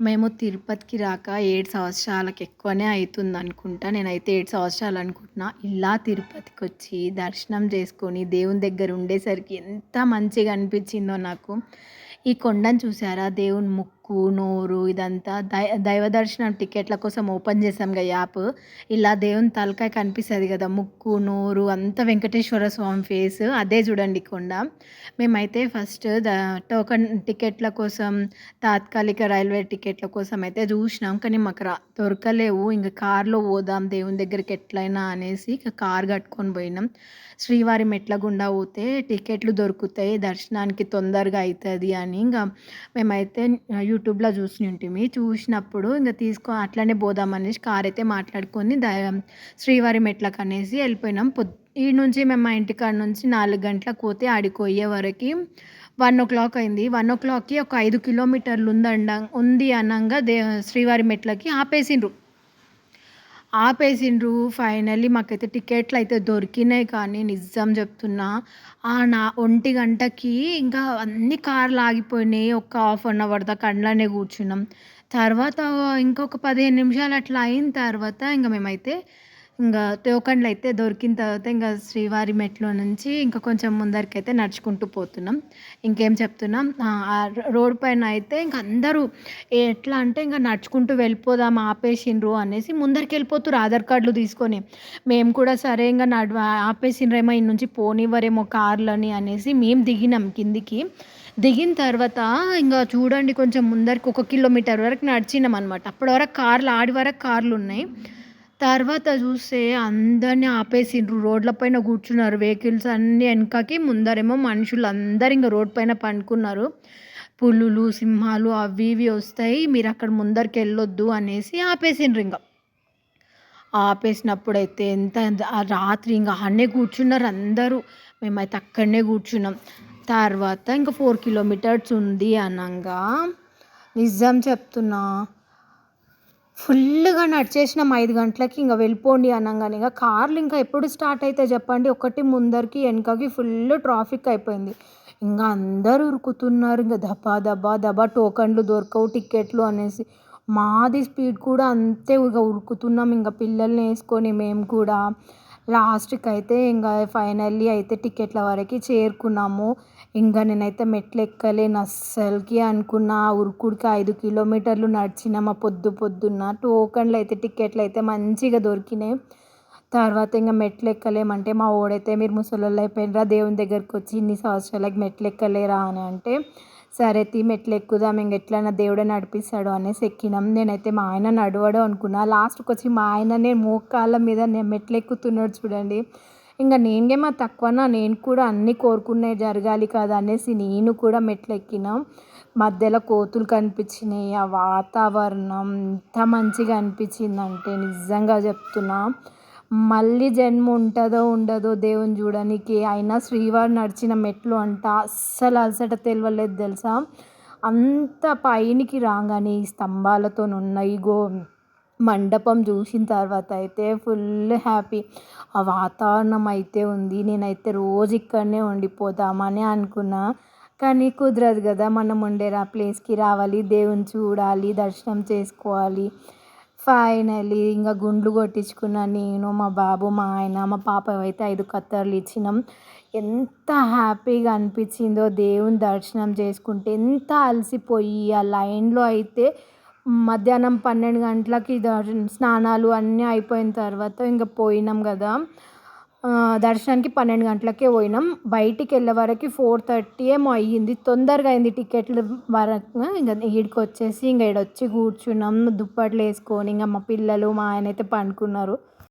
మేము తిరుపతికి రాక ఏడు సంవత్సరాలకు ఎక్కువనే అవుతుంది అనుకుంటా. నేనైతే ఏడు సంవత్సరాలు అనుకుంటున్నా. ఇలా తిరుపతికి వచ్చి దర్శనం చేసుకొని దేవుని దగ్గర ఉండేసరికి ఎంత మంచిగా అనిపించిందో నాకు. ఈ కొండను చూసారా? దేవుని ముక్కు నోరు ఇదంతా దై దైవ దర్శనం టికెట్ల కోసం ఓపెన్ చేసాం కదా యాప్. ఇలా దేవుని తలకాయ కనిపిస్తుంది కదా ముక్కు నోరు అంతా వెంకటేశ్వర స్వామి ఫేస్ అదే చూడండి కొండ. మేమైతే ఫస్ట్ ద టోకన్ టికెట్ల కోసం తాత్కాలిక రైల్వే టికెట్ల కోసం అయితే చూసినాం కానీ మాకు రా దొరకలేవు. ఇంకా కార్లో పోదాం దేవుని దగ్గరికి ఎట్లయినా అనేసి ఇక కార్ కట్టుకొని పోయినాం. శ్రీవారి మెట్ల గుండా పోతే టికెట్లు దొరుకుతాయి దర్శనానికి తొందరగా అవుతుంది అని. ఇంకా మేమైతే యూట్యూబ్లో చూసి ఉంటుంది చూసినప్పుడు ఇంకా తీసుకో అట్లనే పోదాం అనేసి కార్ అయితే మాట్లాడుకొని ద శ్రీవారి మెట్లకు అనేసి వెళ్ళిపోయినాం. పొద్దు ఈ నుంచి మేము మా ఇంటికాడ నుంచి నాలుగు గంటలకు పోతే ఆడిపోయే వరకు వన్ ఓ క్లాక్ అయింది. వన్ ఓ క్లాక్కి ఒక ఐదు కిలోమీటర్లు ఉందండ ఉంది అనగా దే శ్రీవారి మెట్లకి ఆపేసిండ్రు. ఆపేసిండ్రు. ఫైనల్లీ మాకైతే టికెట్లు అయితే దొరికినాయి కానీ నిజం చెప్తున్నా ఆ నా ఒంటి గంటకి ఇంకా అన్ని కార్లు ఆగిపోయినాయి. ఒక హాఫ్ అన్ అవర్ దాకా అందులోనే కూర్చున్నాం. తర్వాత ఇంకొక పదిహేను నిమిషాలు అట్లా అయిన తర్వాత ఇంకా మేమైతే ఇంకా టోకన్లు అయితే దొరికిన తర్వాత ఇంకా శ్రీవారి మెట్లో నుంచి ఇంకా కొంచెం ముందరికి అయితే నడుచుకుంటూ పోతున్నాం. ఇంకేం చెప్తున్నాం? రోడ్ పైన అయితే ఇంక అందరూ ఎట్లా అంటే ఇంకా నడుచుకుంటూ వెళ్ళిపోదాం ఆపేసిండ్రు అనేసి ముందరికి వెళ్ళిపోతురు ఆధార్ కార్డులు తీసుకొని. మేము కూడా సరే ఇంకా నడు ఆపేసిండ్రేమో ఈ నుంచి పోనివ్వరేమో కార్లని అనేసి మేము దిగినాం కిందికి. దిగిన తర్వాత ఇంకా చూడండి కొంచెం ముందరికి ఒక కిలోమీటర్ వరకు నడిచినాం అనమాట అప్పటి వరకు కార్లు ఆడి వరకు కార్లు ఉన్నాయి. తర్వాత చూస్తే అందరినీ ఆపేసిండ్రు. రోడ్ల పైన కూర్చున్నారు. వెహికల్స్ అన్నీ వెనకకి ముందరేమో మనుషులు అందరు ఇంకా రోడ్ పైన పండుకున్నారు. పులులు సింహాలు అవి ఇవి వస్తాయి. మీరు అక్కడ ముందరికి వెళ్ళొద్దు అనేసి ఆపేసిండ్రు ఇంకా. ఆపేసినప్పుడైతే ఎంత రాత్రి ఇంకా అన్నే కూర్చున్నారు అందరూ. మేమైతే అక్కడనే కూర్చున్నాం. తర్వాత ఇంకా ఫోర్ కిలోమీటర్స్ ఉంది అనగా. నిజం చెప్తున్నా ఫుల్గా నడిచేసినాం ఐదు గంటలకి ఇంకా వెళ్ళిపోండి అనగానే. ఇంకా కార్లు ఇంకా ఎప్పుడు స్టార్ట్ అయితే చెప్పండి ఒకటి ముందరికి వెనకకి ఫుల్ ట్రాఫిక్ అయిపోయింది. ఇంకా అందరూ ఉరుకుతున్నారు ఇంకా దబా దబా దబా టోకన్లు దొరకవు టికెట్లు అనేసి. మాది స్పీడ్ కూడా అంతే ఇక ఉరుకుతున్నాం ఇంకా పిల్లల్ని వేసుకొని మేము కూడా. లాస్ట్కి అయితే ఇంకా ఫైనల్లీ అయితే టికెట్ల వరకు చేరుకున్నాము. ఇంకా నేనైతే మెట్లు ఎక్కలేను అస్సలకి అనుకున్న. ఉరుకుడికి ఐదు కిలోమీటర్లు నడిచినామా పొద్దు పొద్దున్న. టోకన్లు అయితే టికెట్లు అయితే మంచిగా దొరికినాయి. తర్వాత ఇంకా మెట్లు ఎక్కలేమంటే మా ఓడైతే మీరు ముసలోళ్ళు అయిపోయినరా? దేవుని దగ్గరికి వచ్చి ఇన్ని సంవత్సరాలకి మెట్లు ఎక్కలేరా అని అంటే సరే తీ మెట్లు ఎక్కుదాం ఇంక ఎట్లైనా దేవుడే నడిపిస్తాడు అనేసి ఎక్కినాం. నేనైతే మా ఆయన నడవడం అనుకున్నా. లాస్ట్కి వచ్చి మా ఆయననే మోకాళ్ళ మీద నేను మెట్లు ఎక్కుతున్నాడు చూడండి ఇంకా నేనేమో తక్కువనా నేను కూడా అన్నీ కోరుకునే జరగాలి కదా అనేసి నేను కూడా మెట్లు ఎక్కినా మధ్యలో కోతులు కనిపించినాయి. ఆ వాతావరణం ఎంత మంచిగా అనిపించిందంటే నిజంగా చెప్తున్నా. మళ్ళీ జన్మ ఉంటుందో ఉండదో దేవుని చూడడానికి అయినా శ్రీవారు నడిచిన మెట్లు అంట అస్సలు అలసట తెలవలేదు తెలుసా? అంత పైనికి రాగానే ఈ స్తంభాలతో ఉన్న ఇగో మండపం చూసిన తర్వాత అయితే ఫుల్ హ్యాపీ. ఆ వాతావరణం అయితే ఉంది. నేనైతే రోజు ఇక్కడనే ఉండిపోదామని అనుకున్నా. కానీ కుదరదు కదా మనం ఉండేరా ప్లేస్కి రావాలి దేవుని చూడాలి దర్శనం చేసుకోవాలి. ఫైనలీ ఇంకా గుండ్లు కొట్టించుకున్న నేను మా బాబు మా ఆయన మా పాప అయితే ఐదు కత్తర్లు ఇచ్చినాం ఎంత హ్యాపీగా అనిపించిందో దేవుని దర్శనం చేసుకుంటే ఎంత అలసిపోయి ఆ లైన్లో అయితే మధ్యాహ్నం పన్నెండు గంటలకి స్నానాలు అన్నీ అయిపోయిన తర్వాత ఇంకా పోయినాం కదా. దర్శనానికి పన్నెండు గంటలకే పోయినాం. బయటికి వెళ్ళే వరకు ఫోర్ థర్టీ ఏమో అయ్యింది. తొందరగా అయింది టికెట్లు వరకు. ఇంకా ఈడికి వచ్చేసి ఇంకా ఈడ వచ్చి కూర్చున్నాం. దుప్పట్లు వేసుకొని ఇంకా మా పిల్లలు మా ఆయన అయితే పండుకున్నారు.